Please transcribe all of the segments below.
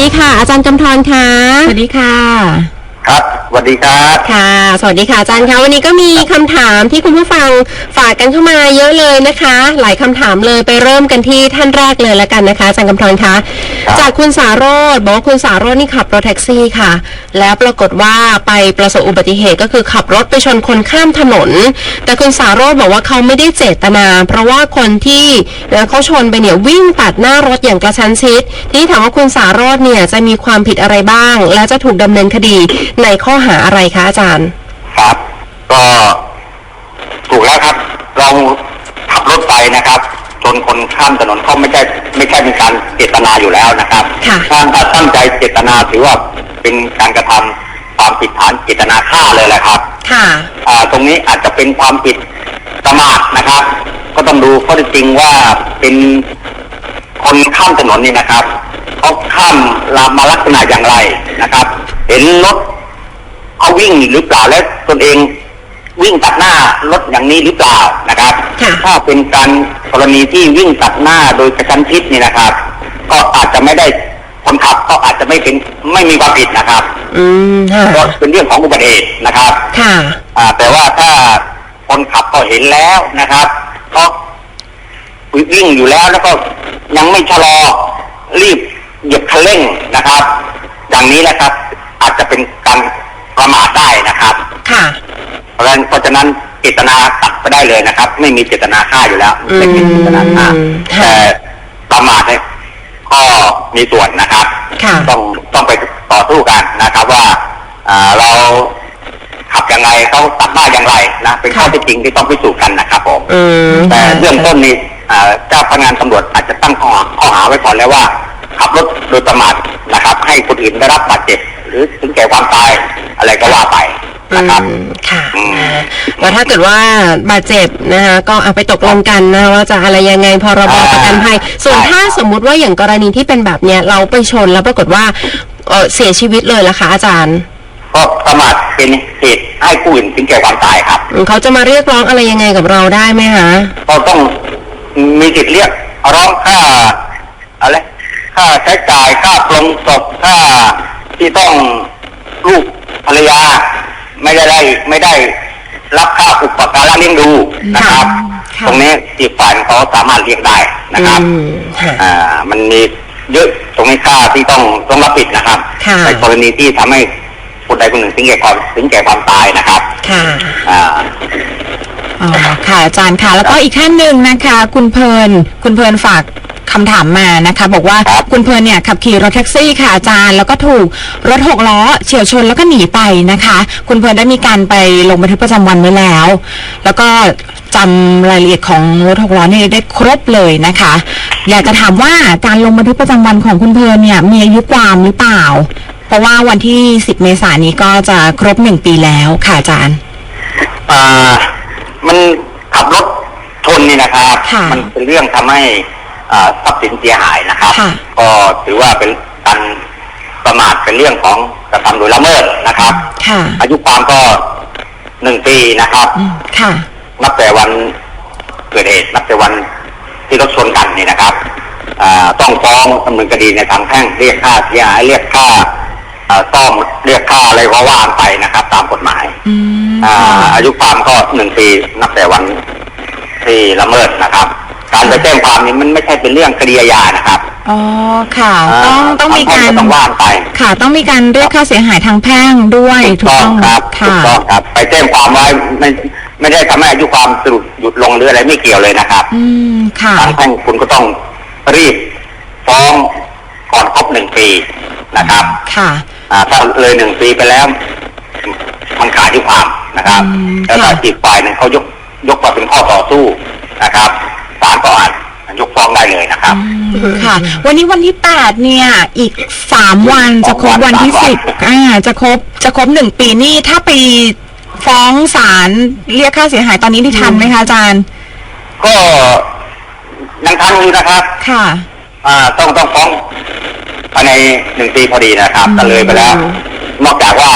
ดีค่ะ อาจารย์กำธรค่ะสวัสดีค่ะ ครับสวัสดีครับค่ะ สวัสดีค่ะอาจารย์คะวันนี้ก็มีคำถามที่คุณผู้ฟังฝากกันเข้ามาเยอะเลยนะคะ หลายคำถามเลยไปเริ่มกันที่ท่านแรกเลยแล้วกันนะคะอาจารย์กำธรคะครับ จากคุณสาโรธบอกว่าคุณสาโรธนี่ขับรถแท็กซี่ค่ะ แล้วปรากฏว่าไปประสบอุบัติเหตุก็คือขับรถไปชนคนข้ามถนน แต่คุณสาโรธบอกว่าเขาไม่ได้เจตนา เพราะว่าคนที่เอ่อเขาชนไปเนี่ยวิ่งตัดหน้ารถอย่างกระชั้นชิดทีนี้ถามว่าคุณสาโรธเนี่ยจะมีความผิดอะไรบ้าง และจะถูกดำเนินคดีในข้อหาอะไรคะอาจารย์ ครับ ก็ถูกแล้วครับ เราขับรถไปนะครับ ชนคนข้ามถนนเขาไม่ใช่ไม่ใช่เป็นการเจตนาอยู่แล้วนะครับค่ะถ้าถ้าตั้งใจเจตนาถือว่าเป็นการกระทำความผิดฐานเจตนาฆ่าเลยแหละครับ ค่ะอ่าตรงนี้อาจจะเป็นความผิดประมาทนะครับ ก็ต้องดูข้อเท็จจริงว่าเป็นคนข้ามถนนนี่นะครับเขาข้ามลามาลักษณะอย่างไรนะครับ เห็นรถเขาวิ่งหรือเปล่าและตนเอง วิ่งตัดหน้ารถอย่างนี้หรือเปล่านะครับค่ะถ้าเป็นการกรณีที่วิ่งตัดหน้าโดยกระชั้นชิดนี่นะครับ ก็อาจจะไม่ได้คนขับก็อาจจะไม่เป็นไม่มีความผิดนะครับ อืมค่ะก็เป็นเรื่องของอุบัติเหตุนะครับ ค่ะ อ่า แต่ว่าถ้าคนขับก็เห็นแล้วนะครับก็วิ่งอยู่แล้วแล้วก็ยังไม่ชะลอรีบเหยียบคันเร่งนะครับ อย่างนี้แหละครับ ไปได้เลยนะครับ ไม่มีเจตนาฆ่าอยู่แล้ว ไม่มีเจตนาฆ่าอืมค่ะแต่ประมาทเนี่ยก็มีส่วนนะครับค่ะต้องต้องไปต่อสู้กันนะครับว่าอ่าเราขับยังไงเขาตัดหน้าอย่างไรนะเป็นข้อค่ะเท็จจริงที่ต้องพิสูจน์กันนะครับผมอืมแต่ค่ะเรื่องต้นนี้อ่าเจ้าพนักงานตำรวจอาจจะตั้งข้อหาข้อหาไว้ก่อนแล้วว่า ขับรถโดยประมาทนะครับ ให้คนอื่นได้รับบาดเจ็บหรือถึงแก่ความตายอะไรก็ว่าไปนะครับอืมค่ะอืมนะแล้วถ้าเกิดว่าบาดเจ็บนะคะก็เอาไปตกลงกันนะว่าจะอะไรยังไงพรบอ่าประกันภัยส่วนใช่ถ้าสมมุติว่าอย่างกรณีที่เป็นแบบเนี้ยเราไปชนแล้วปรากฏว่าเอ่อเสียชีวิตเลยล่ะคะอาจารย์ก็ประมาทเป็นเหตุให้ผู้อื่นถึงแก่ความตายครับอืมเขาจะมาเรียกร้องอะไรยังไงกับเราได้ไหมคะก็ต้องมีสิทธิ์เรียกร้องค่าอะไร ค่าใช้จ่ายค่าปลงศพค่าที่ต้องลูกภรรยา ไม่ได้ได้ไม่ได้รับค่าอุปการะเลี้ยงดูนะครับค่ะตรงนี้อีกฝ่ายเขาสามารถเรียกได้นะครับอืมค่ะอ่ามันมีเยอะตรงนี้ค่าที่ต้องต้องรับผิดนะครับค่ะในกรณีที่ทำให้คนใดคนหนึ่งถึงแก่ความถึงแก่ความตายนะครับ ค่ะอ่าอ๋อค่ะอาจารย์ค่ะ แล้วก็อีกท่านหนึ่งนะคะ คุณเพลินคุณเพลินฝาก คำถามมานะคะ บอกว่าครับ คุณเพลินเนี่ยขับขี่รถแท็กซี่ค่ะอาจารย์ แล้วก็ถูกรถหกล้อเฉียวชนแล้วก็หนีไปนะคะ คุณเพลินได้มีการไปลงบันทึกประจำวันไว้แล้ว แล้วก็จำรายละเอียดของรถหกล้อนี่ได้ครบเลยนะคะ อยากจะถามว่าการลงบันทึกประจำวันของคุณเพลินเนี่ยมีอายุความหรือเปล่า เพราะว่าวันที่ 10 เมษายนนี้ก็จะครบหนึ่งปีแล้วค่ะอาจารย์ อ่า มันขับรถชนนี่นะครับ ค่ะ มันเป็นเรื่องทำให้อ่า ทรัพย์สินเสียหายนะครับค่ะก็ถือว่าเป็นการประมาทเป็นเรื่องของกระทำโดยละเมิดนะครับค่ะอายุความก็หนึ่งปีนะครับอืมค่ะนับแต่วันเกิดเหตุนับแต่วันที่รถชนกันนี่นะครับอ่าต้องฟ้องดำเนินคดีในทางแพ่งเรียกค่าเสียหายเรียกค่าอ่าซ่อมเรียกค่าอะไรก็ว่าไปนะครับ ตามกฎหมายอืมอ่าอายุความก็หนึ่งปีนับแต่วันที่ละเมิดนะครับการไป แจ้งความนี้มันไม่ใช่เป็นเรื่องคดีอาญานะครับ อ๋อ ค่ะ ต้องต้องมีการทงแพ่งต้องว่านไป ค่ะ ต้องมีการเรียกค่าเสียหายทางแพ่งด้วยถูกต้องครับถูค่ะกต้องครับ ไปแจ้งความไว้ไม่ไม่ได้ทำให้อายุความสรุปหยุดลงหรืออะไรไม่เกี่ยวเลยนะครับ อืม ค่ะทางแพ่งคุณก็ต้องรีบฟ้องก่อนครบหนึ่งปีนะครับ ค่ะ อ่า ถ้าเลยหนึ่งปีไปแล้ว มันขาดที่ความนะครับอืมแล้วถ้าค่ะอีกฝ่ายหนึ่งเขายกยกมาเป็นข้อต่อสู้นะครับ ศาลก็อาจยกฟ้องได้เลยนะครับอืมค่ะ วันนี้วันที่แปดเนี่ย อีกสามวันจะครบวันที่สามวันสิบอ่า จะครบจะครบหนึ่งปีนี่ถ้าไปฟ้องศาลเรียกค่าเสียหายตอนนี้ที่ทันไหมคะอาจารย์ ก็ยังทันอยู่นะครับ ค่ะ อ่าต้องต้องฟ้องภายในหนึ่งปีพอดีนะครับก็เลยไปแล้ว นอกจากว่า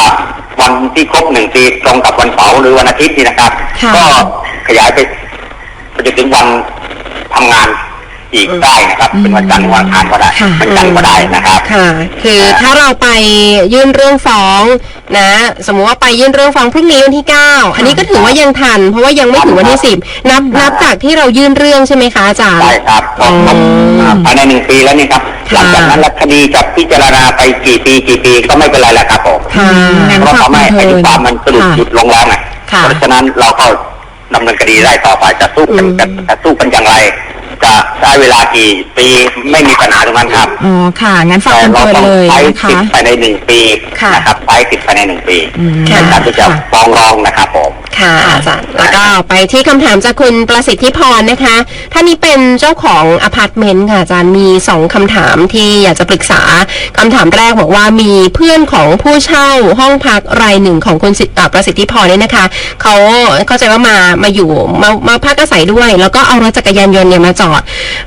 วันที่ครบหนึ่งปีตรงกับวันเสาร์หรือวันอาทิตย์นี่นะครับค่ะก็ขยายไปไปจนถึงวัน ทำงานอีกได้นะครับเป็นวันจันทร์หรือวันอังคารก็ได้ค่ะวันจันทร์ก็ได้นะครับค่ะ คือถ้าเราไปยื่นเรื่องฟ้องนะ สมมุติว่าไปยื่นเรื่องฟ้องพรุ่งนี้วันที่9อันนี้ก็ถือว่ายังทัน เพราะว่ายังไม่ถึงวันที่10นับนับจากที่เรายื่นเรื่องใช่ไหมคะอาจารย์ได้ครับครบครบอ่าภายในหนึ่งปีแล้วนี่ครับหลังจากนั้นแล้วคดีจะพิจารณาไปกี่ปีกี่ปีก็ไม่เป็นไรแล้วครับผมค่ะงั้นเพราะฝากเขาไม่คุณให้เทิร์นความมันสรุปค่ะหยุดลงแล้วไงค่ะเพราะฉะนั้นเราก็ดำเนินคดีได้ต่อไปจะสู้กันอืมจะจะสู้กันอย่างไร จะใช้เวลากี่ปีไม่มีปัญหาตรงนั้นครับอ๋อค่ะ งั้นฝากแต่คุณเราเทิร์นต้องเลยใช้นะสิทคะธิ์ภายในหนึ่งปีค่ะ นะครับใช้สิทธิ์ภายในหนึ่งปีอืมในการที่จะค่ะ ฟ้องร้องนะครับผม ค่ะอาจารย์แล้วก็ไปที่คำถามจากคุณประสิทธิพรนะคะท่านนี้เป็นเจ้าของอพาร์ตเมนต์ค่ะอาจารย์มีสองคำถามที่อยากจะปรึกษาคำถามแรกบอกว่ามีเพื่อนของผู้เช่าห้องพักรายหนึ่งของคุณสิอ่าประสิทธิพรเนี่ยนะคะเขาเข้าใจว่ามามาอยู่มามาพักอาศัยด้วย แล้วก็เอารถจักรยานยนต์เนี่ยมาจอด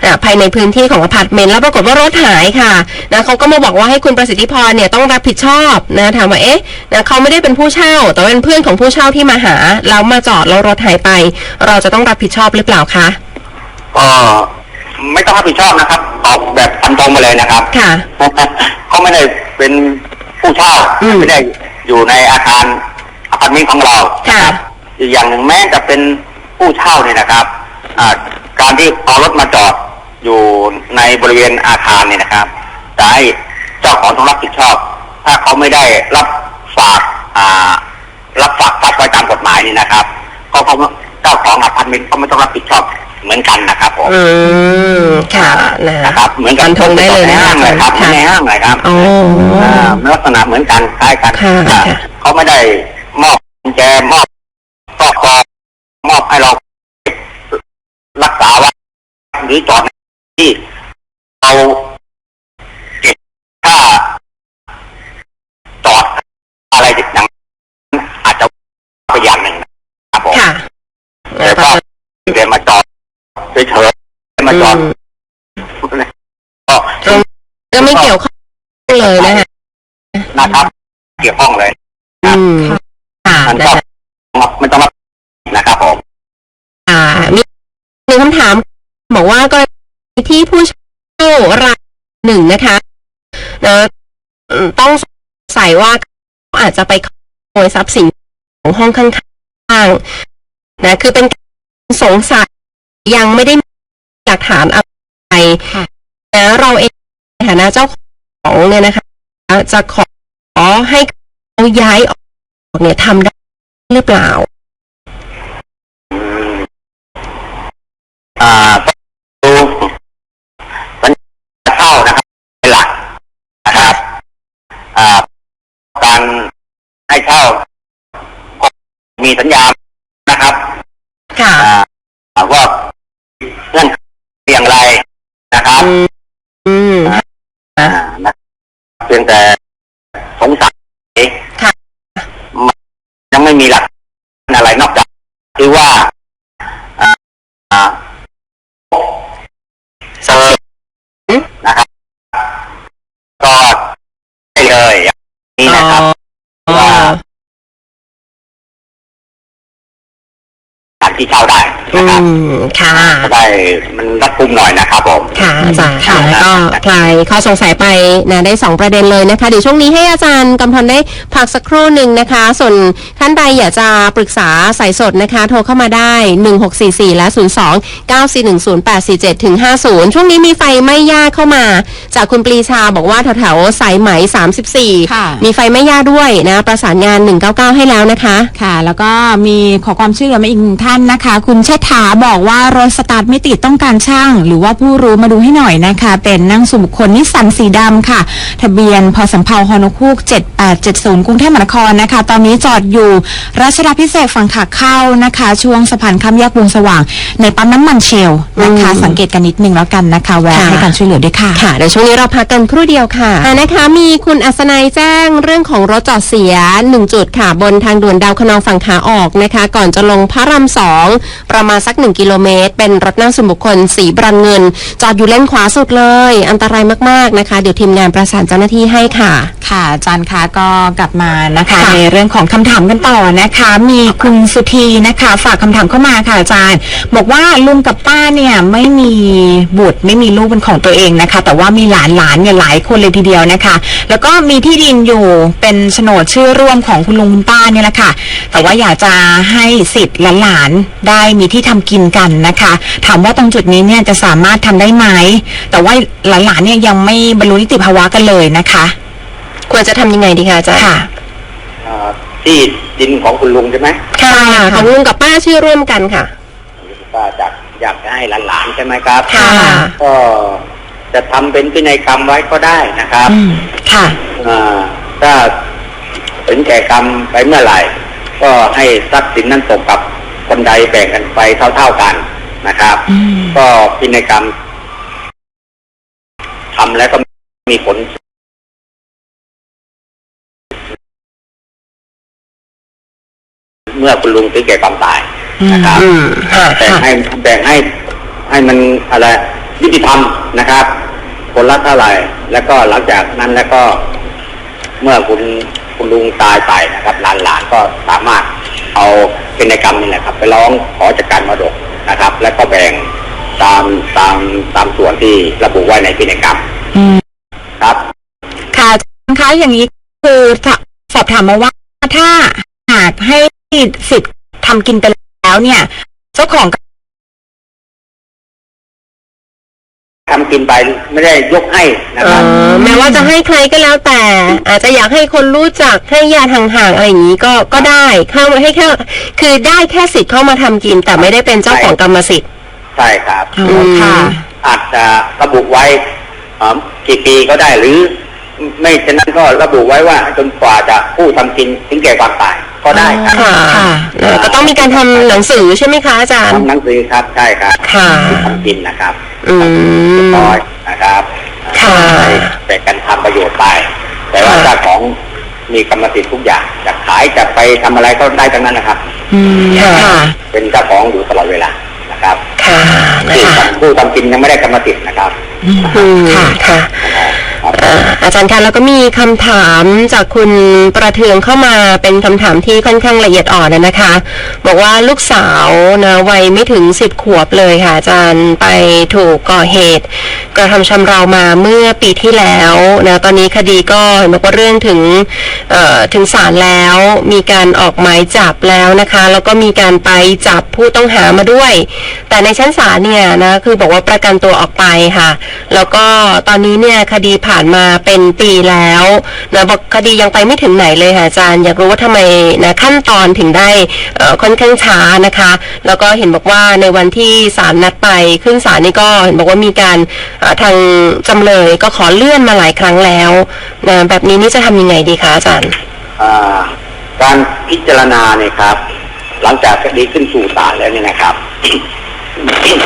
อ่าภายในพื้นที่ของอพาร์ตเมนต์แล้วปรากฏว่ารถหายค่ะนะเขาก็มาบอกว่าให้คุณประสิทธิพรเนี่ยต้องรับผิดชอบนะถามว่าเอ๊ะนะเขาไม่ได้เป็นผู้เช่า แต่ว่าเป็นเพื่อนของผู้เช่าที่มาหาแล้วมาจอดแล้วรถหายไป เราจะต้องรับผิดชอบหรือเปล่าคะก็ไม่ต้องรับผิดชอบนะครับตอบแบบฟันตรงมาเลยนะครับค่ะเขาไม่ได้เป็นผู้เช่าอืมไม่ได้อยู่ในอาคารอพาร์ตเมนต์ของเราค่ะนรับอีกอย่างหนึ่งแม้จะเป็นผู้เช่าเนี่ยนะครับอ่าการที่เอารถมาจอดอยู่ใน บริเวณอาคารเนี่ยนะครับจะให้เจ้าของต้องรับผิดชอบ ถ้าเขาไม่ได้รับฝากอ่ารับฝากทรัพย์ไว้ตามกฎหมายนี่นะครับ ก็เขาเจ้าของอพาร์ตเมนต์ก็ไม่ต้องรับผิดชอบเหมือนกันนะครับผมอืมค่ะนะนะครับ เหมือนกัฟันนธงได้เลยในนะห้างเลยครับเหมือนค่ะในห้างเลยครับอ๋ออ่าลักษณะเหมือนกันคล้ายกันค่ะอ่าค่ะเขาไม่ได้มอบกุญแจมอบครอบครองมอบให้เรารักษาไว้หรือจอดในที่ เราเก็บค่าจอดอะไรอย่างนั้นอาจจะไปอย่างหนึ่งนะครับผมค่ะแต่ก็เดินมาจอดเฉยๆมาจอดอืมก็ตรงก็ไม่เกี่ยวข้องเลยนะคะนะครับ เกี่ยวข้องเลยอืมค่ะมันนะก็คะมันต้องรับนะครับผม อ่ามีมีคำถาม บอกว่ากรณีที่ผู้เช่ารายห นึ่งนะคะนะอืมต้องสงสัยว่าอาจจะไปขโมยทรัพย์สินของห้องข้างๆนะคือเป็นการสงสัยยังไม่ได้มีหลักฐานอะไรค่ะนะเราเองในฐานะเจ้าของเนี่ยนะคะ จะขอให้เขาย้ายออกเนี่ยทำได้หรือเปล่าอ่าดูสัญญาเช่านะครับเป็นหลักนะครับ อ่า การให้เช่าก็มีสัญญานะครับ ค่ะ อ่าว่าเงื่อนไขอย่างไรนะครับ อืมอืม อ่านะเพียงแต่สงสัย ค่ะ มันยังไม่มีหลักฐานอะไรนอกจาก คือว่า อ่าอ่าเซิร์ฟนะครับ ก็ได้เลยอย่างนี่นะครับ อ๋อ ว่า การที่เช่าได้ อื นะครับ มค่ะ จะได้มันรัดกุมหน่อยนะครับผม ค่ะอาจารย์ค่ะแล้วก็คลายข้อสงสัยไปนะได้สองประเด็นเลยนะคะเดี๋ยวช่วงนี้ให้อาจารย์กำธรได้พักสักครู่หนึ่งนะคะ ส่วนท่านใดอยากจะปรึกษาสายสดนะคะ โทรเข้ามาได้ 1644 และ 02 941 0847ถึง50 ช่วงนี้มีไฟไหม้ย่าเข้ามา จากคุณปรีชาบอกว่าแถวๆสายไหม34ค่ะมีไฟไหม้ย่าด้วยนะ ประสานงาน 199 ให้แล้วนะคะ ค่ะ แล้วก็มีขอความช่วยเหลือมาอีกหนึ่งท่านนะคะ คุณเชษฐาบอกว่ารถสตาร์ทไม่ติดต้องการช่าง หรือว่าผู้รู้มาดูให้หน่อยนะคะ เป็นนั่งส่วนบุคคลนิสสันสีดำค่ะ ทะเบียนพสำเภาฮอนคูก 7870 กรุงเทพมหานครนะคะ ตอนนี้จอดอยู่รัชดาพิเศษกฝั่งขาเข้านะคะ ช่วงสะพานข้ามแยกวงสว่าง ในปั๊มน้ำมันเชลล์นะคะอืมสังเกตกันนิดนึงแล้วกันนะคะ แวะค่ะให้การช่วยเหลือด้วยค่ะค่ะเดี๋ยวช่วงนี้เราพักกันครู่เดียวค่ะอ่านะคะมีคุณอัศนัยแจ้งเรื่องของรถจอดเสียหนึ่งจุดค่ะบนทางด่วนดาวคะนองฝั่งขาออกนะคะ ก่อนจะลงพระรามสองประมาณมาณสักหนึ่งกิโลเมตร เป็นรถนั่งส่วนบุคคลสีบรอนเงิน จอดอยู่เลนขวาสุดเลย อันตรายมากๆนะคะ เดี๋ยวทีมงานประสานเจ้าหน้าที่ให้ค่ะ ค่ะอาจารย์คะก็กลับมานะคะค่ะในเรื่องของคำถามกันต่อนะคะ มีคุณสุธีนะคะ ฝากคำถามเข้ามาค่ะอาจารย์ บอกว่าลุงกับป้าเนี่ยไม่มีบุตรไม่มีลูกเป็นของตัวเองนะคะ แต่ว่ามีหลานหลานๆเนี่ยหลายคนเลยทีเดียวนะคะ แล้วก็มีที่ดินอยู่เป็นโฉนดชื่อร่วมของคุณลุงคุณป้าเนี่ยแหละค่ะ แต่ว่าอยากจะให้สิทธิ์หลานๆได้มีที่ทำกินกันนะคะ ถามว่าตรงจุดนี้เนี่ยจะสามารถทำได้ไหม แต่ว่าหลานๆเนี่ยยังไม่บรรลุนิติภาวะกันเลยนะคะ ควรจะทำยังไงดีคะอาจารย์ค่ะอ่าที่ดินของคุณลุงใช่ไหมค่ะค่ะของลุงกับป้าชื่อร่วมกันค่ะก็อยากอยากจะให้หลานๆใช่ไหมครับ ค่ะก็จะทำเป็นพินัยกรรมไว้ก็ได้นะครับอืมค่ะอ่าถ้าถึงแก่กรรมไปเมื่อไหร่ ก็ให้ทรัพย์สินนั้นตกกับ คนใดแบ่งกันไปเท่า ๆกันนะครับอืมก็พินัยกรรมทำแล้วก็มีผลเมื่อคุณลุงถึงแก่ความตายนะครับอืมค่ะแบ่งค่ะให้แบ่งให้ให้มันอะไรยุติธรรมนะครับ คนละเท่าไหร่ แล้วก็หลังจากนั้นแล้วก็ เมื่อคุณคุณลุงตายไปนะครับหลานหลานๆก็สามารถ เอาเป็นในกรรมนี่แหละครับ ไปร้องขอจัดการมรดกนะครับ แล้วก็แบ่งตามตามตามส่วนที่ระบุไว้ในพินัยกรรมครับ ค่ะอาจารย์คะอย่างนี้คือสอบถามมาว่าถ้าหากให้สิทธิ์ทำกินไปแล้วเนี่ย เจ้าของ ทำกินไปไม่ได้ยกให้นะเอครับอแม้ว่าจะให้ใครก็แล้วแต่ อาจจะอยากให้คนรู้จักให้ญาติห่างๆอะไรอย่างนี้ก็ก็ได้เข้ามาให้แค่คือได้แค่สิทธิ์เข้ามาทำกิน แต่ไม่ได้เป็นเจ้าของกรรมสิทธิ์ใช่ครับอ๋อค่ะอาจจะระบุไว้เอ่อกี่ปีก็ได้หรือ ไม่ฉะนั้นก็ระบุไว้ว่าจนกว่าจะผู้ทำกินถึงแก่ความตายก็ได้ครับค่ะค่ะเออก็ต้องมีการทำหนังสือใช่ไหมคะอาจารย์ทำหนังสือครับใช่ครับค่ะผู้ทำกินนะครับ อืมน้อยนะครับค่ะให้แต่กันทำประโยชน์ไป แต่ว่าค่ะเจ้าของมีกรรมสิทธิ์ทุกอย่างจะขายจะไปทำอะไรก็ได้ทั้งนั้นนะครับ อืมค่ะค่ะเป็นเจ้าของอยู่ตลอดเวลานะครับ ค่ะนะผู้คะทำผู้ทำกินยังไม่ได้กรรมสิทธิ์นะครับ อืมค่ะค่ะครับเอาจารย์คะแล้วก็มีคำถามจากคุณประเทืองเข้ามาเป็นคำถามที่ค่อนข้างละเอียดอ่อนนะคะ บอกว่าลูกสาวนะวัยไม่ถึงสิบขวบเลยค่ะ อาจารย์ไปถูกก่อเหตุ กระทำชำเรามาเมื่อปีที่แล้วนะตอนนี้คดีก็เห็นบอกว่าเรื่องถึงถึงศาลแล้วมีการออกหมายจับแล้วนะคะ แล้วก็มีการไปจับผู้ต้องหามาด้วย แต่ในชั้นศาลเนี่ยนะคือบอกว่าประกันตัวออกไปค่ะ แล้วก็ตอนนี้เนี่ยคดีผ่านมาเป็นปีแล้วนะบอกคดียังไปไม่ถึงไหนเลยค่ะอาจารย์ อยากรู้ว่าทำไมนะขั้นตอนถึงได้เอ่อค่อนข้างช้านะคะ แล้วก็เห็นบอกว่าในวันที่ศาลนัดไปขึ้นศาลนี่ก็เห็นบอกว่ามีการเอ่อทางจำเลยก็ขอเลื่อนมาหลายครั้งแล้วนะแบบนี้นี่จะทำยังไงดีคะอาจารย์อ่าการพิจารณาเนี่ยครับ หลังจากคดีขึ้นสู่ศาลแล้วเนี่ยนะครับ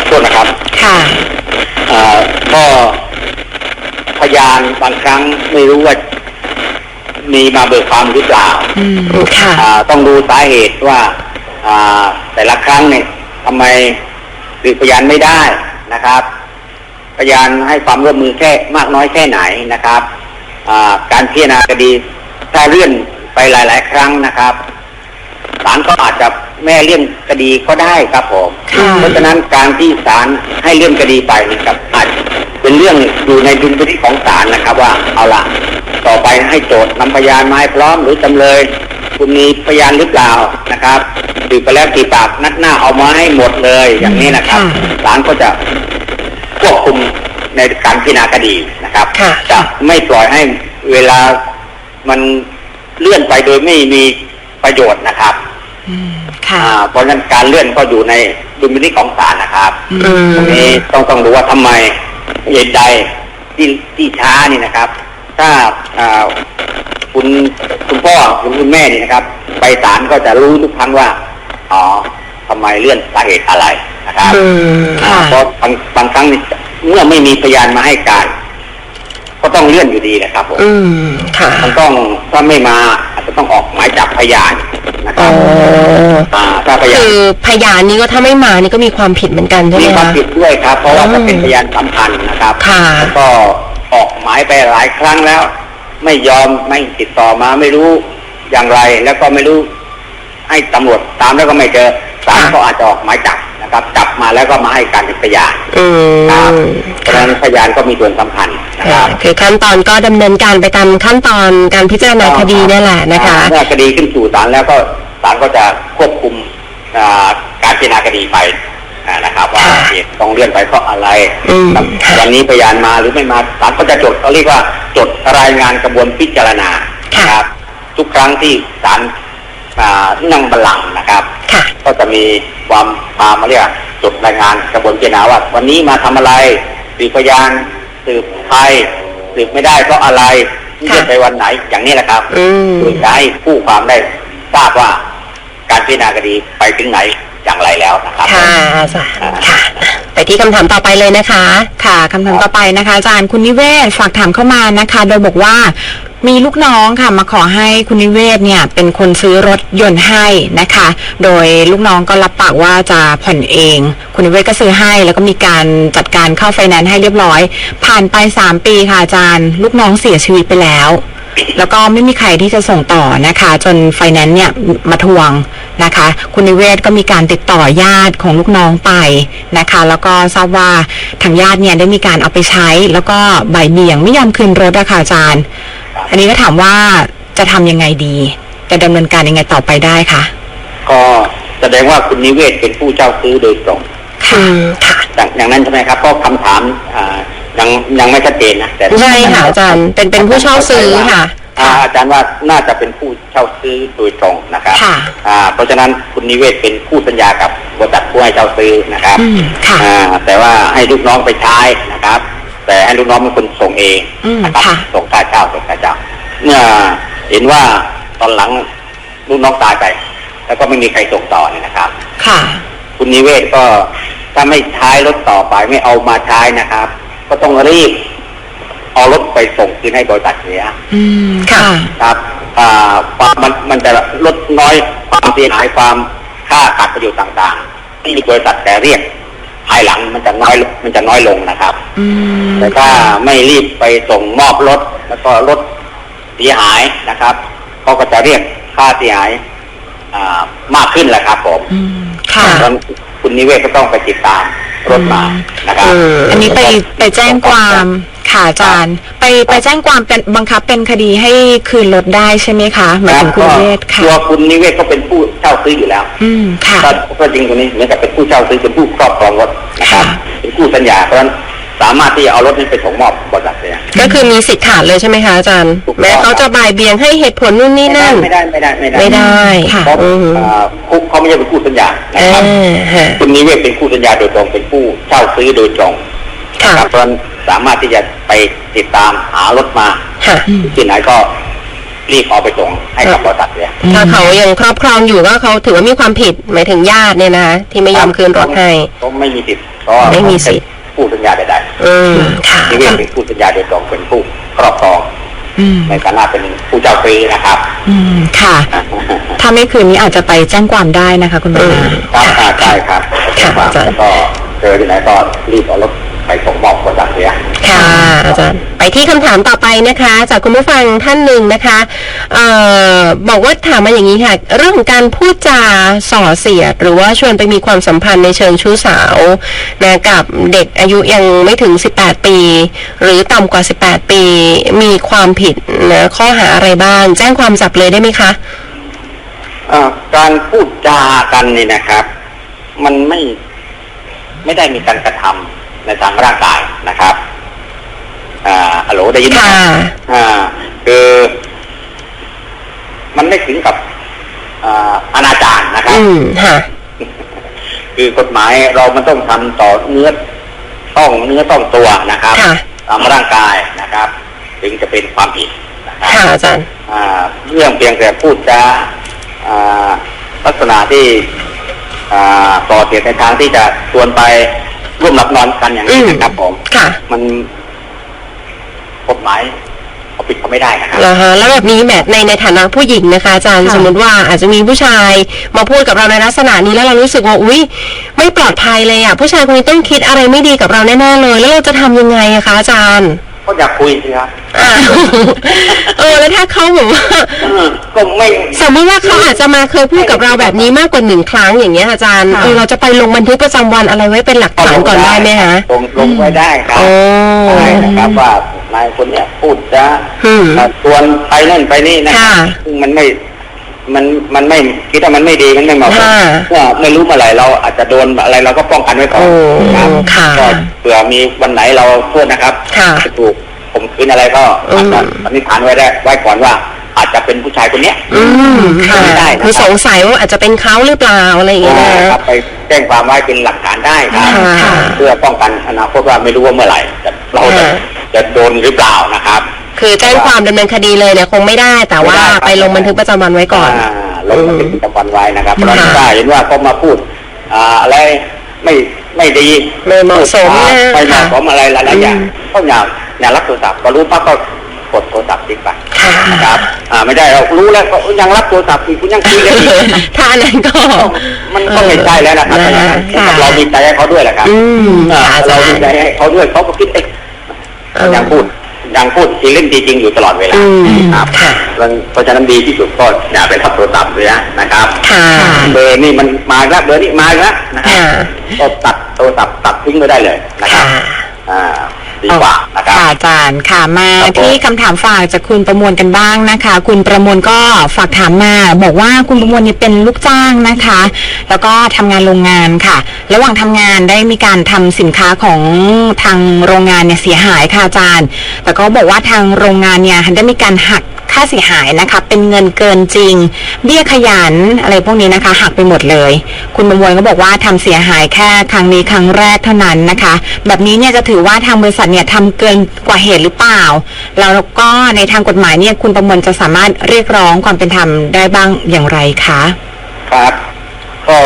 โทษนะครับ ค่ะอ่าก็ พยานบางครั้งไม่รู้ว่ามีมาเบิกความหรือเปล่าอืมค่ะอ่าต้องดูสาเหตุว่าอ่าแต่ละครั้งเนี่ยทำไมสืบพยานไม่ได้นะครับ พยานให้ความร่วมมือแค่มากน้อยแค่ไหนนะครับอ่าการพิจารณาคดีถ้าเลื่อนไปหลาย ๆ ครั้งนะครับศาลก็อาจจะ แม่เลื่อนคดีก็ได้ครับผมค่ะเพราะฉะนั้นการที่ศาลให้เลื่อนคดีไปนะครับอาจเป็นเรื่องอยู่ในดุลพินิจของศาลนะครับว่าเอาละต่อไปให้โจทย์นำพยานมาให้พร้อมหรือจำเลยคุณมีพยานหรือเปล่านะครับสืบไปแล้วกี่ปากนัดหน้าเอามาให้หมดเลยอย่างนี้นะครับค่ะศาลก็จะควบคุมในการพิจารณาคดีนะครับค่ะจะไม่ปล่อยให้เวลามันเลื่อนไปโดยไม่มีประโยชน์นะครับ อืม ค่ะ อ่าเพราะฉะนั้นการเลื่อนก็อยู่ในดุลพินิจของศาลนะครับอืม ตรงนี้ต้องต้องดูว่าทำไมเหตุใดที่ที่ช้านี่นะครับ ถ้าอ่าคุณคุณพ่อหรือคุณแม่นี่นะครับ ไปศาลก็จะรู้ทุกครั้งว่าอ๋อทำไมเลื่อนสาเหตุอะไรนะครับ อืมอ่าค่ะ เพราะบางบางครั้งนี่เมื่อไม่มีพยานมาให้การ ก็ต้องเลื่อนอยู่ดีนะครับผมอืม ค่ะ มันต้องถ้าไม่มาอาจจะต้องออกหมายจับพยานนะคอ๋รัอบอ่าถ้า พยานคือพยานนี้ก็ถ้าไม่มานี่ก็มีความผิดเหมือนกันใช่ไหมมีความคะผิดด้วยครับ เพราะว่าอืมจะเป็นพยานสำคัญนะครับค่ะแล้วก็ออกหมายไปหลายครั้งแล้ว ไม่ยอมไม่ติดต่อมาไม่รู้อย่างไรแล้วก็ไม่รู้ ให้ตำรวจตามแล้วก็ไม่เจอศาลค่ะก็อาจจะออกหมายจับนะครับ จับมาแล้วก็มาให้การเป็นพยานอืครับมเพราะฉะนั้นพยานก็มีส่วนสำคัญนะคค่ะรับคือขั้นตอนก็ดำเนินการไปตามขั้นตอนการพิจารณาคดีนี่แหละนะคะเมื่อคดีขึ้นสู่ศาลแล้วก็ศาลก็จะควบคุมอ่า การพิจารณาคดีไปอ่านะครับว่าค่ะเหตุต้องเลื่อนไปเพราะอะไรอืมครับค่ะวันนี้พยานมาหรือไม่มาศาลก็จะจดเขาเรียกว่าจดรายงานกระบวนพิจารณาค่ะนะครับ ทุกครั้งที่ศาลอ่านั่งบัลลังก์นะครับค่ะก็จะมีความพามาเรียกจดรายงานกระบวนพิจารณาว่า วันนี้มาทำอะไรสืบพยานสืบใครสืบไม่ได้เพราะอะไรเลื่อนไปวันไหนอย่างนี้แหละครับอืมโดยจะให้ผู้ความได้ทราบว่า การพิจารณาคดีไปถึงไหนอย่างไรแล้วนะครับค่ะอาจารย์ค่ะไปที่คำถามต่อไปเลยนะคะ ค่ะคำถามต่อไปนะคะ อาจารย์คุณนิเวศฝากถามเข้ามานะคะ โดยบอกว่ามีลูกน้องค่ะมาขอให้คุณนิเวศเนี่ย เป็นคนซื้อรถยนต์ให้นะคะ โดยลูกน้องก็รับปากว่าจะผ่อนเอง คุณนิเวศก็ซื้อให้ แล้วก็มีการจัดการเข้าไฟแนนซ์ให้เรียบร้อย ผ่านไป 3 ปีค่ะอาจารย์ ลูกน้องเสียชีวิตไปแล้ว แล้วก็ไม่มีใครที่จะส่งต่อนะคะ จนไฟแนนซ์เนี่ยมาทวงนะคะ คุณนิเวศก็มีการติดต่อญาติของลูกน้องไปนะคะ แล้วก็ทราบว่าทางญาติเนี่ยได้มีการเอาไปใช้ แล้วก็บ่ายเบี่ยงไม่ยอมคืนรถอะคะอาจารย์ อันนี้ก็ถามว่าจะทำยังไงดี จะดำเนินการยังไงต่อไปได้คะก็แสดงว่าคุณนิเวศเป็นผู้เจ้าซื้อโดยตรงค่ะอย่างอย่างนั้นใช่ไหมครับเพราะคำถามอ่า ยังยังไม่ชัดเจนนะแต่ใช่ค่ะอาจารย์เป็นเป็นผู้เช่าซื้อค่ะอ่าอาจารย์ว่าน่าจะเป็นผู้เช่าซื้อโดยตรงนะครับค่ะอ่า เพราะฉะนั้นคุณนิเวศเป็นผู้สัญญากับบริษัทผู้ให้เช่าซื้อนะครับอืมค่ะอ่าแต่ว่าให้ลูกน้องไปใช้นะครับ แต่ให้ลูกน้องเป็นคนส่งเองอืมนะครับค่ะส่งค่าเช่าส่งค่าเช่าเมื่อเห็นว่าตอนหลังลูกน้องตายไป แล้วก็ไม่มีใครส่งต่อเนี่ยนะครับ ค่ะ คุณนิเวศก็ถ้าไม่ใช้รถต่อไปไม่เอามาใช้นะครับ ก็ต้องรีบ เอารถไปส่งคืนให้บริษัทเสียอืมค่ะ ครับ อ่าความมันมันจะลดน้อยความเสียหายความค่าขาดประโยชน์ต่างๆ ที่บริษัทแต่เรียก ภายหลังมันจะน้อยลงมันจะน้อยลงนะครับ อืมแต่ถ้าไม่รีบไปส่งมอบรถ แล้วก็รถเสียหายนะครับเขาก็จะเรียกค่าเสียหายอ่ามากขึ้นแหละครับผมอืมค่ะเพราะฉะนั้นคุณนิเวศก็ต้องไปติดตาม รถมานะครับอืมอันนี้ไปไปแจ้งความค่ะอาจารย์ ไปไปแจ้งความเป็นบังคับเป็นคดีให้คืนรถได้ใช่ไหมคะหมายถึงคุณนิเวศค่ะตัวคุณนิเวศก็เป็นผู้เช่าซื้ออยู่แล้ว อืมค่ะก็ก็จริงตรงนี้เหมือนกับเป็นผู้เช่าซื้อเป็นผู้ครอบครองรถนะครับค่ะเป็นผู้สัญญาเพราะฉะนั้น สามารถที่จะเอารถนี้ไปส่งมอบบริษัทเลยก็คือมีสิทธิ์ขาดเลยใช่ไหมคะอาจารย์ถูกต้องแม้เขาจะบ่ายเบี่ยงให้เหตุผลนู่นนี่นั่นไม่ได้ไม่ได้ไม่ได้ไม่ได้ค่ะเพราะอืมอ่าผู้เขาไม่ใช่เป็นผู้สัญญานะเอครับอฮะคุณนิเวศเป็นผู้สัญญาโดยตรงเป็นผู้เช่าซื้อโดยตรงค่ะนะครับเพราะฉะนั้นสามารถที่จะไปติดตามหารถมาค่ะอืมที่ไหนก็รีบเอาไปส่งให้กับบริษัทเลยถ้าเขายังครอบครองอยู่ก็เขาถือว่ามีความผิดหมายถึงญาติเนี่ยนะคะที่ไม่ยอมคืนรถให้ก็ไม่มีสิทธิ์เพราะว่าไม่มีสิทธิ์ ผู้สัญญาใดอืมค่ะๆนิเวศเป็นผู้สัญญาโดยตรงเป็นผู้ครอบครองอืมในฐานะเป็นผู้เจ้าซื้อนะครับ อืมค่ะ ถ้าไม่คืนนี้อาจจะไปแจ้งความได้นะคะ คุณบรรณาครับอ่าใช่ครับค่ะครับอาจารย์แล้วก็เจอที่ไหนก็รีบเอารถ ไปส่งมอบบริษัทเสียค่ะอาจารย์ไปที่คำถามต่อไปนะคะ จากคุณผู้ฟังท่านหนึ่งนะคะเอ่อบอกว่าถามมาอย่างนี้ค่ะ เรื่องของการพูดจาส่อเสียด หรือว่าชวนไปมีความสัมพันธ์ในเชิงชู้สาวนะกับเด็กอายุยังไม่ถึง 18 ปี หรือต่ำกว่า 18 ปี มีความผิดนะข้อหาอะไรบ้าง แจ้งความจับเลยได้ไหมคะ เอ่อการพูดจากันนี่นะครับ มันไม่ไม่ได้มีการกระทำ ในทางร่างกายนะครับ อ่าฮัลโหลได้ยินไหมค่ะอ่า คือ มันไม่ถึงกับอ่าอนาจารนะครับอืมค่ะคือกฎหมายเรามันต้องทำต่อเนื้อต้องเนื้อต้องตัวนะครับค่ะตามร่างกายนะครับ ถึงจะเป็นความผิดนะครับค่ะอาจารย์อ่าเรื่องเพียงแต่พูดจาอ่าลักษณะที่อ่าต่อเสียดในทางที่จะชวนไป ร่วมหลับนอนกันอย่างนี้อืมนะครับผมค่ะ มันกฎหมายปิดเขาไม่ได้นะครับเหรอฮะแล้วแบบนี้แบบในในฐานะผู้หญิงนะคะอาจารย์ค่ะ สมมติว่าอาจจะมีผู้ชายมาพูดกับเราในลักษณะนี้แล้วเรารู้สึกว่าอุ้ยไม่ปลอดภัยเลยอะผู้ชายคนนี้ต้องคิดอะไรไม่ดีกับเราแน่ๆเลย แล้วเราจะทำยังไงอะคะอาจารย์ ก็อยากคุยสิครับอ้าวเออแล้วถ้าเขาแบบว่าเออก็ไม่สมมติว่าเขาอาจจะมาเคยพูดกับเราแบบนี้มากกว่าหนึ่งครั้งอย่างเงี้ยอาจารย์ค่ะเออเราจะไปลงบันทึกประจำวันอะไรไว้เป็นหลักฐานก่อนได้ไหมคะลงลงไว้ได้ครับโอ้ได้นะครับว่านายคนเนี้ยพูดจะอืมมาชวนไปนั่นไปนี่นะค่ะซึ่งมันไม่ มันมันไม่คิดว่ามันไม่ดีมันไม่เหมาะสมค่ะว่าไม่รู้เมื่อไหร่เราอาจจะโดนอะไรเราก็ป้องกันไว้ก่อนโอ้นะครับค่ะก็เผื่อมีวันไหนเราโทษนะครับค่ะจะถูกข่มขืนอะไรก็อาจจะอืมสันนิษฐานไว้ได้ไว้ก่อนว่าอาจจะเป็นผู้ชายคนเนี้ย อืมค่ะไม่ได้นะครับคือสงสัยว่าอาจจะเป็นเขาหรือเปล่าอะไรอย่างเงี้ยนะครับไปแจ้งความไว้เป็นหลักฐานได้ครับค่ะเพื่อป้องกันอนาคตว่าไม่รู้ว่าเมื่อไหร่จะเราจะค่ะจะโดนหรือเปล่านะครับ คือแจ้งความดำเนินคดีเลยเนี่ยคงไม่ได้แต่ว่าไม่ได้ครับไปลงบันทึกประจำวันไว้ก่อนาลงบันทึกประจำวันไว้นะครับเพค่ะราะฉะนั้นถ้าเห็นว่าเขามาพูดอ่าอะไรไม่ไม่ดีไม่เหมาะสมพูดนะไม่เหมาะสมอะไรหลายๆอย่างอืมก็อย่าอย่ารับโทรศัพท์พอรู้ปั๊บก็กดโทรศัพท์ทิ้งไปค่ะนะครับอ่าไม่ได้เรารู้แล้วก็ยังรับโทรศัพท์อีกคุณยังคุยกันอีก ถ้าอันนั้นก็ มันก็ไม่ใช่แล้วนะครับนะเพราะฉะนั้นค่ะ เรามีใจให้เขาด้วยแหละครับอืมอ่าค่ะอาจาเรารมีย์ ใจให้เขาด้วยเขาก็คิดเอ๊ะเออ ยังพูด ยังพูดจริงเล่นดีจริงอยู่ตลอดเวลาอืมครับค่ะเพราะฉะนั้นดีที่สุดก็อย่าไปทับโทรศัพท์เลยนะนะครับค่ะเบอร์นี่มันมาอีกแล้วเบอร์นี่มาอีกแล้วนะครับค่ะก็ตัดโทรศัพท์ตัดทิ้งไปได้เลยนะครับค่ะอ่า ดีกว่านะครับค่ะอาจารย์ค่ะมาครับผมที่คำถามฝากจากคุณประมวลกันบ้างนะคะ คุณประมวลก็ฝากถามมาบอกว่าคุณประมวลเนี่ยเป็นลูกจ้างนะคะ แล้วก็ทำงานโรงงานค่ะ ระหว่างทำงานได้มีการทำสินค้าของทางโรงงานเนี่ยเสียหายค่ะอาจารย์ แต่ก็บอกว่าทางโรงงานเนี่ยได้มีการหัก ค่าเสียหายนะคะ เป็นเงินเกินจริง เบี้ยขยันอะไรพวกนี้นะคะ หักไปหมดเลย คุณประมวลก็บอกว่าทำเสียหายแค่ครั้งนี้ครั้งแรกเท่านั้นนะคะ แบบนี้เนี่ยจะถือว่าทางบริษัทเนี่ยทำเกินกว่าเหตุหรือเปล่า แล้วก็ในทางกฎหมายเนี่ยคุณประมวลจะสามารถเรียกร้องความเป็นธรรมได้บ้างอย่างไรคะครับ ก็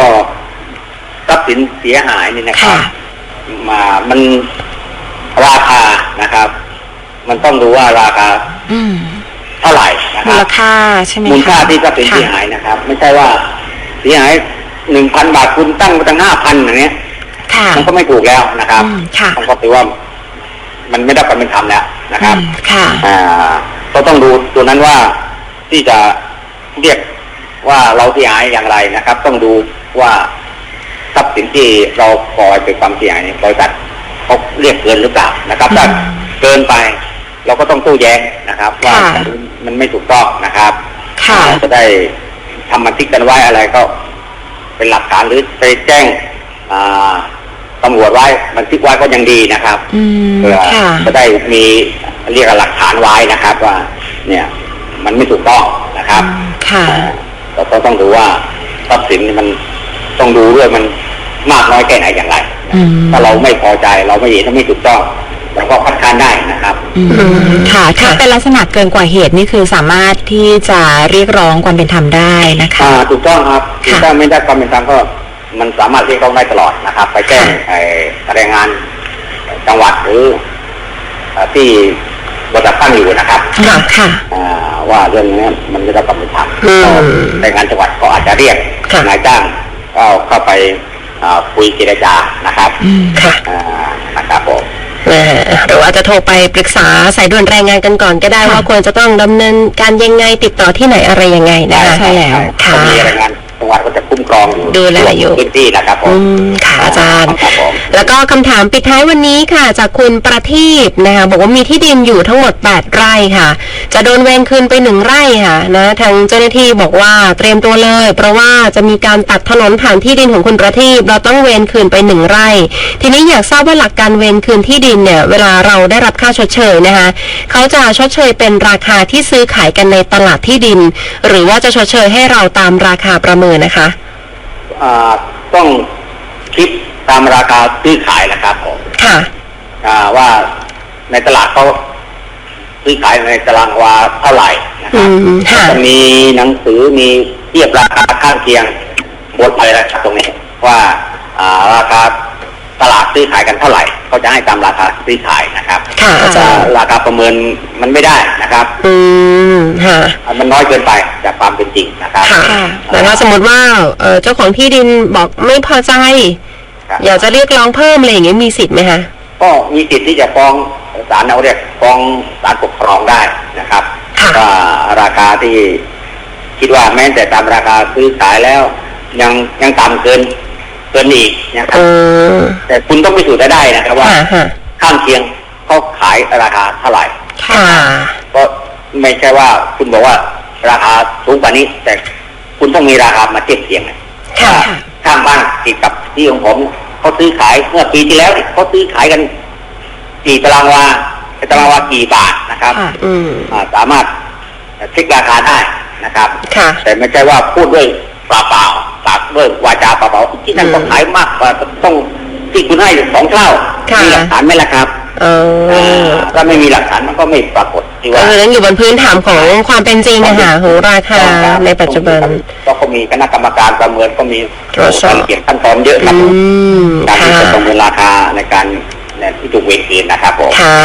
ทรัพย์สินเสียหายนี่นะครับค่ะมามันราคานะครับ มันต้องดูว่าราคา อืม เท่าไหร่นะคมูรัลบค่าใช่ไหมคะมูลค่าที่ทรัพย์สินค่ะเสียหายนะครับ ไม่ใช่ว่าเสียหายหนึ่งพันบาทคุณตั้งมาตั้งห้าพันอย่างเงี้ยค่ะ มันก็ไม่ถูกแล้วนะครับอืมค่ะ มันก็ถือว่า มันไม่ได้ความเป็นธรรมแล้วนะครับอืมค่ะ อ่าก็ต้องดูตัวนั้นว่าที่จะเรียกว่าเราเสียหายอย่างไรนะครับ ต้องดูว่าทรัพย์สินที่เราปล่อยเป็นความเสียหายในบริษัทเขาเรียกเกินหรือเปล่านะครับ ถ้าอืม เกินไป เราก็ต้องตู้แย้งนะครับว่าค่ะมันไม่ถูกต้องนะครับค่ะเราจะได้ทำบันทึกกันไว้อะไรก็เป็นหลักฐานหรือไปแจ้งอ่าตำรวจไว้บันทึกไว้ก็ยังดีนะครับอืมเพื่อค่ะจะได้มีเรียกว่าหลักฐานไว้นะครับ ว่า เนี่ย มันไม่ถูกต้องนะครับค่ะอ่าเราก็ต้องดูว่าทรัพย์สินนี่มันต้องดูด้วยมันมากน้อยแค่ไหนอย่างไรอืมถ้าเราไม่พอใจเราไม่เห็นถ้าไม่ถูกต้อง เราก็คัดค้านได้นะครับ อืมค่ะ ถ้าเป็นลักษณะเกินกว่าเหตุนี่คือสามารถที่จะเรียกร้องความเป็นธรรมได้นะคะ อ่าถูกต้องครับค่ะถ้าไม่ได้ความเป็นธรรมก็มันสามารถเรียกร้องได้ตลอดนะครับ ไปแจ้งค่ะไอ้แรงงานจังหวัดหรือเอ่อที่บริษัทตั้งอยู่นะครับ ค่ะค่ะ อ่าว่าเรื่องนี้มันไม่ได้ความเป็นธรรมอืมก็แรงงานจังหวัดก็อาจจะเรียกค่ะ นายจ้างก็เข้าไปอ่าคุยเจรจานะครับอืมค่ะ อ่า หรือว่าจะโทรไปปรึกษาสายด่วนแรงงานกันก่อนก็ได้ค่ะว่าควรจะต้องดำเนินการยังไงติดต่อที่ไหนอะไรยังไงนะคะใช่แล้วค่ะก็มีแรงงานจังหวัดก็จะคุ้มครองอยู่ดูแลอยู่พื้นที่นะครับผอืมมค่ะอาจารย์ครับผมแล้วก็คำถามปิดท้ายวันนี้ค่ะ จากคุณประทีปนะคะบอกว่ามีที่ดินอยู่ทั้งหมด 8 ไร่ค่ะ จะโดนเวรคืนไปหนึ่งไร่ค่ะนะทางเจ้าหน้าที่บอกว่าเตรียมตัวเลย เพราะว่าจะมีการตัดถนนผ่านที่ดินของคุณประทีปเราต้องเวรคืนไปหนึ่งไร่ ทีนี้อยากทราบว่าหลักการเวรคืนที่ดินเนี่ย เวลาเราได้รับค่าชดเชยนะคะเขาจะชดเชยเป็นราคาที่ซื้อขายกันในตลาดที่ดิน หรือว่าจะชดเชยให้เราตามราคาประเมินนะคะอ่าต้องคิดตามราคาซื้อขายนะครับผมค่ะ อ่าว่าในตลาดเขาซื้อขายในตารางวาเท่าไหร่นะคอืรับมค่ะ จะมีหนังสือมีเทียบราคาข้างเคียงบนอะไรนะครับตรงนี้ ว่า อ่าราคา ตลาดซื้อขายกันเท่าไหร่เขาจะให้ตามราคาซื้อขายนะครับค่ะอาจารย์ราคาประเมินมันไม่ได้นะครับ อืมค่ะมันน้อยเกินไปจากความเป็นจริงนะครับค่ะค่ะแต่ถ้าสมมติว่าเอ่อเจ้าของที่ดินบอกไม่พอใจครับอยากจะเรียกร้องเพิ่มอะไรอย่างเงี้ยมีสิทธิ์ไหมคะก็มีสิทธิ์ที่จะฟ้องศาลเอาเรียกฟ้องศาลปกครองได้นะครับค่ะว่าราคาที่คิดว่าแม้แต่ตามราคาซื้อขายแล้ว ยังยังต่ำเกิน เกินอีกนะครัเอบอแต่คุณต้องพิสูจน์ได้นะครับว่าค่ะค่ะข้างเคียงเขาขายราคาเท่าไหร่ค่ะก็ไม่ใช่ว่าคุณบอกว่าราคาสูงกว่านี้ แต่คุณต้องมีราคามาเทียบเคียงนะค่ะว่าข้างบ้านติดกับที่ของผมเขาซื้อขายเมื่อปีที่แล้วเนี่ยเขาซื้อขายกันกี่ตารางวาตารางวากี่บาทนะครับค่ะอืมอ่าสามารถเช็คราคาได้นะครับค่ะแต่ไม่ใช่ว่าพูดด้วยเปล่าเปล่าๆ ปากด้วยวาจาเปล่าเปล่าๆที่นั่นอืมต้องขายมากกว่าต้องที่คุณให้สองเท่าค่ะมีหลักฐานไหมล่ะครับเออถ้าไม่มีหลักฐานมันก็ไม่ปรากฏที่ก็ว่าคือนั้นอยู่บนพื้นฐานของความเป็นจริงอะค่ะของราคาในปัจจุบัน ก็ก็มีคณะกรรมการประเมินก็มีตรวจสอบการเก็บขั้นตอนเยอะครับอืมการที่ค่ะจะประเมินราคาในการใน ที่ถูกเวรคืนะครับผมค่ะ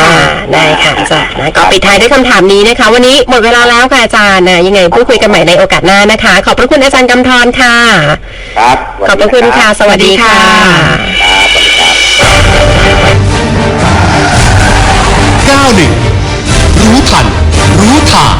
ได้ค่ะอาจานะก็ปิดท้ายด้วยคำถามนี้นะคะ วันนี้หมดเวลาแล้วค่ะอาจารย์นะยังไงพูดคุยกันใหม่ในโอกาสหน้านะคะ ขอบพระคุณอาจารย์กำธรค่ะ ครับ ขอบพระคุณค่ะ สวัสดีค่ะ91รู้ทัน รู้ทาง